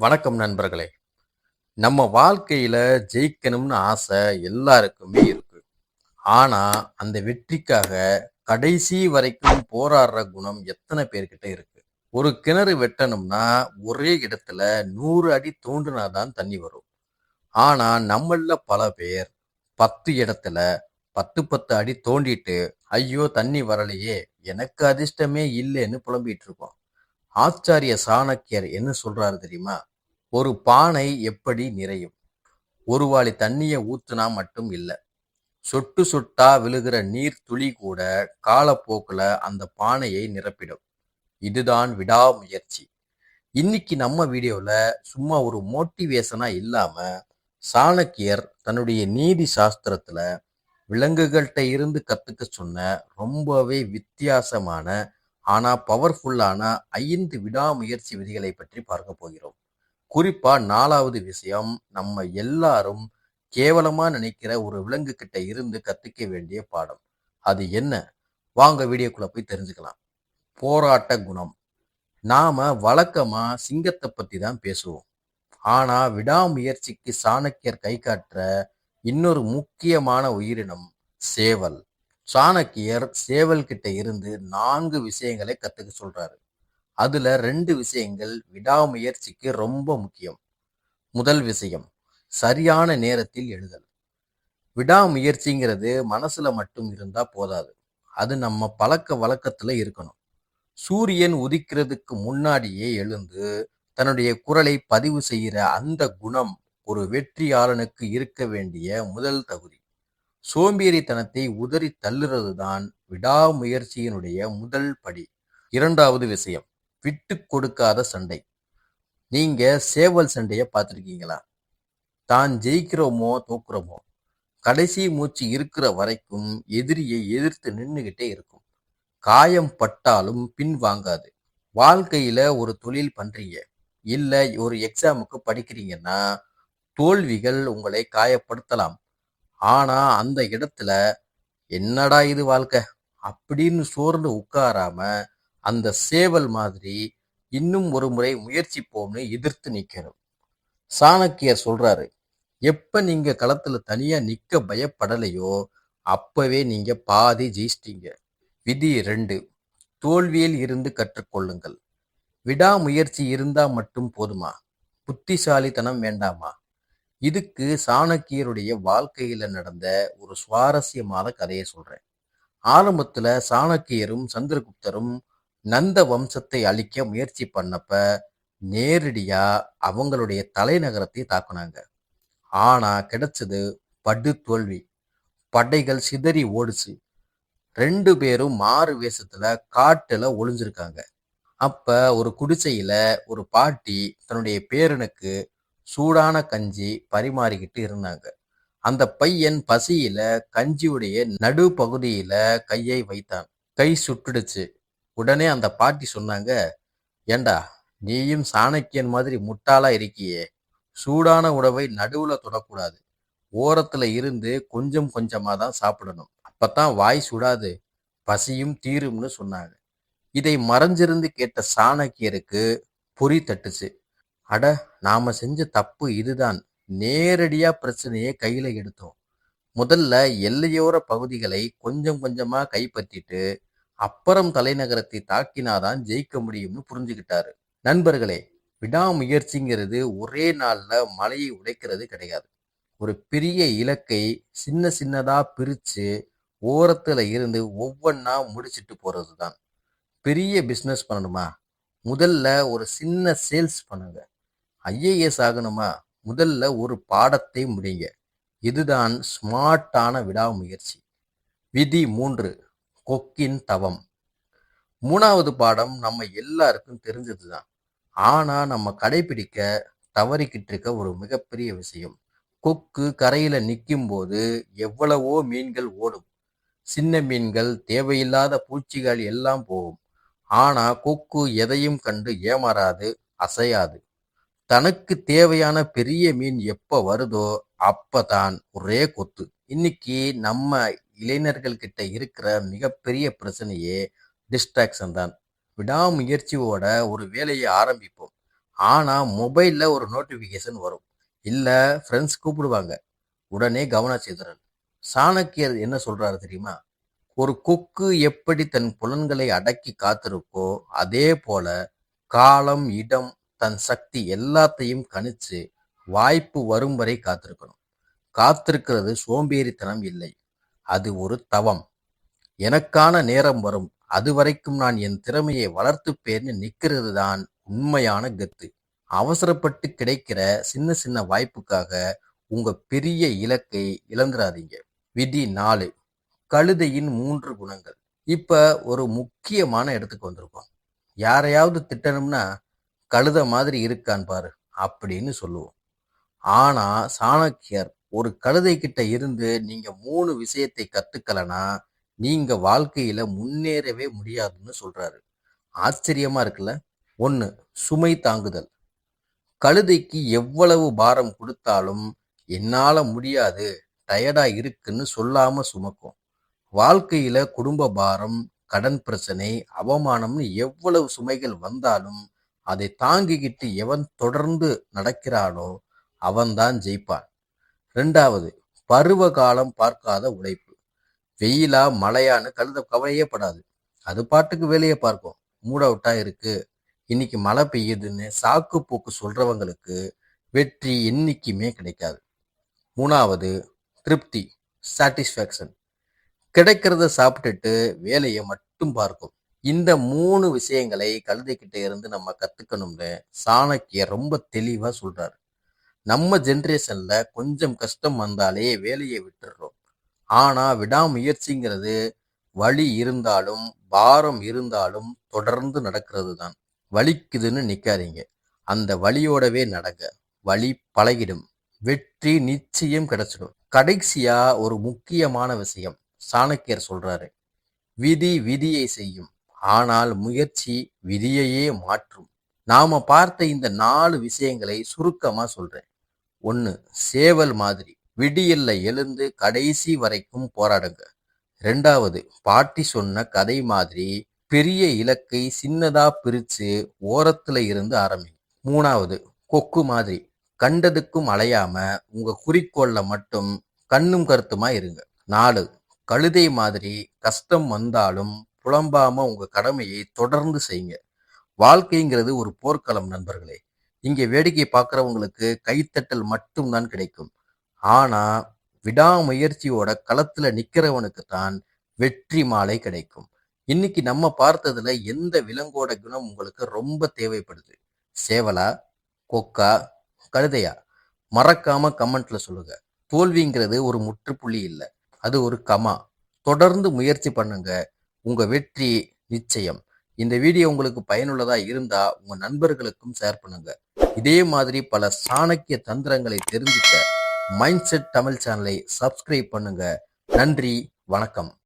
வணக்கம் நண்பர்களே. நம்ம வாழ்க்கையில ஜெயிக்கணும்னு ஆசை எல்லாருக்குமே இருக்கு. ஆனா அந்த வெற்றிக்காக கடைசி வரைக்கும் போராடுற குணம் எத்தனை பேர்கிட்ட இருக்கு? ஒரு கிணறு வெட்டணும்னா ஒரே இடத்துல நூறு அடி தோண்டினாதான் தண்ணி வரும். ஆனா நம்மள பல பேர் பத்து இடத்துல பத்து பத்து அடி தோண்டிட்டு ஐயோ தண்ணி வரலையே எனக்கு அதிர்ஷ்டமே இல்லைன்னு புலம்பிட்டு இருக்கோம். ஆச்சாரிய சாணக்கியர் என்ன சொல்றாரு தெரியுமா? ஒரு பானை எப்படி நிறையும்? ஒரு வாளி தண்ணியை ஊத்துனா மட்டும் இல்லை. சொட்டு சொட்டா விழுகிற நீர் துளி கூட காலப்போக்கில் அந்த பானையை நிரப்பிடும். இதுதான் விடாமுயற்சி. இன்னைக்கு நம்ம வீடியோவில் சும்மா ஒரு மோட்டிவேஷனாக இல்லாமல் சாணக்கியர் தன்னுடைய நீதி சாஸ்திரத்தில் விலங்குகள்கிட்ட இருந்து கற்றுக்க சொன்ன ரொம்பவே வித்தியாசமான ஆனால் பவர்ஃபுல்லான ஐந்து விடாமுயற்சி விதிகளை பற்றி பார்க்க போகிறோம். குறிப்பா நாலாவது விஷயம் நம்ம எல்லாரும் கேவலமா நினைக்கிற ஒரு விலங்கு கிட்ட இருந்து கத்துக்க வேண்டிய பாடம். அது என்ன? வாங்க வீடியோக்குள்ள போய் தெரிஞ்சுக்கலாம். போராட்ட குணம். நாம வழக்கமா சிங்கத்தை பத்தி தான் பேசுவோம். ஆனா விடாமுயற்சிக்கு சாணக்கியர் கை காட்டுற இன்னொரு முக்கியமான உயிரினம் சேவல். சாணக்கியர் சேவல் கிட்ட இருந்து நான்கு விஷயங்களை கத்துக்க சொல்றாரு. அதுல ரெண்டு விஷயங்கள் விடாமுயற்சிக்கு ரொம்ப முக்கியம். முதல் விஷயம் சரியான நேரத்தில் எழுதல். விடாமுயற்சிங்கிறது மனசுல மட்டும் இருந்தா போதாது. அது நம்ம பழக்க வழக்கத்துல இருக்கணும். சூரியன் உதிக்கிறதுக்கு முன்னாடியே எழுந்து தன்னுடைய குரலை பதிவு செய்கிற அந்த குணம் ஒரு வெற்றியாளனுக்கு இருக்க வேண்டிய முதல் தகுதி. சோம்பேறித்தனத்தை உதறி தள்ளுறது தான் விடாமுயற்சியினுடைய முதல் படி. இரண்டாவது விஷயம் விட்டு கொடுக்காத சண்டை. நீங்க சேவல் சண்டைய பார்த்துருக்கீங்களா? தான் ஜெயிக்கிறோமோ தோக்குறோமோ கடைசி மூச்சு இருக்கிற வரைக்கும் எதிரியை எதிர்த்து நின்றுகிட்டே இருக்கும். காயம் பட்டாலும் பின் வாங்காது. வாழ்க்கையில ஒரு தொழில் பண்றீங்க. இல்ல ஒரு எக்ஸாமுக்கு படிக்கிறீங்கன்னா தோல்விகள் உங்களை காயப்படுத்தலாம். ஆனா அந்த இடத்துல என்னடா இது வாழ்க்கை? அப்படின்னு சோர்ந்து உட்காராம அந்த சேவல் மாதிரி இன்னும் ஒரு முறை முயற்சிப்போம்னு எதிர்த்து நிற்கிறோம் சாணக்கியர் சொல்றாரு எப்ப நீங்க களத்துல தனியா நிக்க பயப்படலையோ அப்பவே நீங்க பாதி ஜெயிச்சிட்டீங்க. விதி ரெண்டு தோல்வியில் இருந்து கற்றுக்கொள்ளுங்கள். விடாமுயற்சி இருந்தா மட்டும் போதுமா? புத்திசாலித்தனம் வேண்டாமா? இதுக்கு சாணக்கியருடைய வாழ்க்கையில நடந்த ஒரு சுவாரஸ்யமான கதையை சொல்றேன். ஆரம்பத்துல சாணக்கியரும் சந்திரகுப்தரும் நந்த வம்சத்தை அழிக்க முயற்சி பண்ணப்ப நேரடியா அவங்களுடைய தலைநகரத்தை தாக்குனாங்க. ஆனா கிடைச்சது படு தோல்வி. படைகள் சிதறி ஓடுச்சு. ரெண்டு பேரும் மாறு வேஷத்துல காட்டுல ஒளிஞ்சிருக்காங்க. அப்ப ஒரு குடிசையில ஒரு பாட்டி தன்னுடைய பேரனுக்கு சூடான கஞ்சி பரிமாறிக்கிட்டு இருந்தாங்க. அந்த பையன் பசியில கஞ்சியுடைய நடு பகுதியில கையை வைத்தான். கை சுட்டுடுச்சு. உடனே அந்த பாட்டி சொன்னாங்க ஏண்டா நீயும் சாணக்கியன் மாதிரி முட்டாளா இருக்கியே. சூடான உணவை நடுவுல தொடக்கூடாது. ஓரத்துல இருந்து கொஞ்சம் கொஞ்சமா தான் சாப்பிடணும். அப்பதான் வாய் சுடாது. பசியும் தீரும்னு சொன்னாங்க. இதை மறைஞ்சிருந்து கேட்ட சாணக்கியருக்கு பொறி தட்டுச்சு. அட நாம செஞ்ச தப்பு இதுதான். நேரடியா பிரச்சனையை கையில எடுத்தோம். முதல்ல எல்லையோர பகுதிகளை கொஞ்சம் கொஞ்சமா கைப்பற்றிட்டு அப்புறம் தலைநகரத்தை தாக்கினாதான் ஜெயிக்க முடியும்னு புரிஞ்சுக்கிட்டாரு. நண்பர்களே விடாமுயற்சிங்கிறது ஒரே நாளில் மலையை உடைக்கிறது கிடையாது. ஒரு பெரிய இலக்கை சின்ன சின்னதாக பிரித்து ஓரத்தில் இருந்து ஒவ்வொன்றா முடிச்சிட்டு போகிறது தான் பெரிய பிஸ்னஸ் பண்ணணுமா? முதல்ல ஒரு சின்ன சேல்ஸ் பண்ணுங்க. ஐஏஎஸ் ஆகணுமா? முதல்ல ஒரு பாடத்தை முடிங்க. இதுதான் ஸ்மார்ட்டான விடாமுயற்சி. விதி மூன்று கொக்கின் தவம். மூணாவது பாடம் நம்ம எல்லாருக்கும் தெரிஞ்சதுதான். ஆனால் நம்ம கடைபிடிக்க தவறிக்கிட்டு இருக்க ஒரு மிகப்பெரிய விஷயம். கொக்கு கரையில் நிற்கும் போது எவ்வளவோ மீன்கள் ஓடும். சின்ன மீன்கள் தேவையில்லாத பூச்சிகள் எல்லாம் போகும். ஆனால் கொக்கு எதையும் கண்டு ஏமாறாது அசையாது. தனக்கு தேவையான பெரிய மீன் எப்போ வருதோ அப்பதான் ஒரே கொத்து. இன்னைக்கு நம்ம இளைஞர்கள் கிட்ட இருக்கிற மிகப்பெரிய பிரச்சனையே டிஸ்ட்ராக்ஷன் தான். விடாமுயற்சியோட ஒரு வேலையை ஆரம்பிப்போம். ஆனா மொபைல்ல ஒரு நோட்டிபிகேஷன் வரும். இல்லை ஃப்ரெண்ட்ஸ் கூப்பிடுவாங்க. உடனே கவன சிதறல் சாணக்கியர் என்ன சொல்றாரு தெரியுமா? ஒரு கொக்கு எப்படி தன் புலன்களை அடக்கி காத்திருக்கோ அதே போல காலம் இடம் தன் சக்தி எல்லாத்தையும் கணிச்சு வாய்ப்பு வரும் வரை காத்திருக்கணும். காத்திருக்கிறது சோம்பேறித்தனம் இல்லை. அது ஒரு தவம். எனக்கான நேரம் வரும். அது வரைக்கும் நான் என் திறமையை வளர்த்துப்பேன்னு நிற்கிறது தான் உண்மையான கத்து. அவசரப்பட்டு கிடைக்கிற சின்ன சின்ன வாய்ப்புக்காக உங்க பெரிய இலக்கை இழந்துடாதீங்க விதி நாலு. கழுதையின் மூன்று குணங்கள். இப்ப ஒரு முக்கியமான இடத்துக்கு வந்திருக்கோம். யாரையாவது திட்டணும்னா கழுத மாதிரி இருக்கான் பாரு அப்படின்னு சொல்லுவோம். ஆனா சாணக்கியர் ஒரு கழுதை கிட்ட இருந்து நீங்க மூணு விஷயத்தை கத்துக்கலனா நீங்க வாழ்க்கையில முன்னேறவே முடியாதுன்னு சொல்றாரு. ஆச்சரியமா இருக்குல்ல? ஒன்று சுமை தாங்குதல். கழுதைக்கு எவ்வளவு பாரம் கொடுத்தாலும் என்னால முடியாது டயர்டா இருக்குன்னு சொல்லாம சுமக்கும். வாழ்க்கையில குடும்ப பாரம் கடன் பிரச்சனை அவமானம்னு எவ்வளவு சுமைகள் வந்தாலும் அதை தாங்கிக்கிட்டு எவன் தொடர்ந்து நடக்கிறானோ அவன்தான் ஜெயிப்பான். ரெண்டாவது பருவ காலம் பார்க்காத உழைப்பு. வெயிலா மழையான்னு கழுத கவலையே படாது. அது பாட்டுக்கு வேலையை பார்க்கும். மூட் அவுட்டா இருக்கு. இன்னைக்கு மழை பெய்யுதுன்னு சாக்கு போக்கு சொல்றவங்களுக்கு வெற்றி என்னைக்குமே கிடைக்காது. மூணாவது திருப்தி சாட்டிஸ்ஃபேக்ஷன் கிடைக்கிறத சாப்பிட்டுட்டு வேலையை மட்டும் பார்க்கும். இந்த மூணு விஷயங்களை கழுதைக்கிட்ட இருந்து நம்ம கத்துக்கணும்னு சாணக்கிய ரொம்ப தெளிவா சொல்றாரு. நம்ம ஜென்ரேஷன்ல கொஞ்சம் கஷ்டம் வந்தாலே வேலையை விட்டுடுறோம் ஆனா விடாமுயற்சிங்கிறது வழி இருந்தாலும் பாரம் இருந்தாலும் தொடர்ந்து நடக்கிறது தான். வலிக்குதுன்னு நிக்காதீங்க. அந்த வழியோடவே நடங்க. வழி பழகிடும். வெற்றி நிச்சயம் கிடைச்சிடும். கடைசியா ஒரு முக்கியமான விஷயம். சாணக்கியர் சொல்றாரு விதி விதியை செய்யும். ஆனால் முயற்சி விதியையே மாற்றும். நாம பார்த்த இந்த நாலு விஷயங்களை சுருக்கமா சொல்றேன். ஒன்று சேவல் மாதிரி. விடியல்ல எழுந்து கடைசி வரைக்கும் போராடுங்க. ரெண்டாவது பாட்டி சொன்ன கதை மாதிரி பெரிய இலக்கை சின்னதா பிரிச்சு ஓரத்துல இருந்து ஆரம்பி மூணாவது கொக்கு மாதிரி. கண்டதுக்கும் அலையாம உங்க குறிக்கோள்ல மட்டும் கண்ணும் கருத்துமா இருங்க. நாலு கழுதை மாதிரி கஷ்டம் வந்தாலும் புலம்பாம உங்க கடமையை தொடர்ந்து செய்யுங்க. வாழ்க்கைங்கிறது ஒரு போர்க்களம் நண்பர்களே. இங்கே வேடிக்கை பார்க்குறவங்களுக்கு கைத்தட்டல் மட்டும்தான் கிடைக்கும். ஆனால் விடாமுயற்சியோட களத்தில் நிற்கிறவனுக்கு தான் வெற்றி மாலை கிடைக்கும். இன்னைக்கு நம்ம பார்த்ததுல எந்த விலங்கோட குணம் உங்களுக்கு ரொம்ப தேவைப்படுது? சேவலா கொக்கா கழுதையா? மறக்காம கமெண்ட்ல சொல்லுங்க. தோல்விங்கிறது ஒரு முற்றுப்புள்ளி இல்லை. அது ஒரு கமா. தொடர்ந்து முயற்சி பண்ணுங்க. உங்க வெற்றி நிச்சயம். இந்த வீடியோ உங்களுக்கு பயனுள்ளதா இருந்தா உங்க நண்பர்களுக்கும் ஷேர் பண்ணுங்க. இதே மாதிரி பல சாணக்கிய தந்திரங்களை தெரிஞ்சுக்க மைண்ட் செட் தமிழ் சேனலை சப்ஸ்கிரைப் பண்ணுங்க. நன்றி வணக்கம்.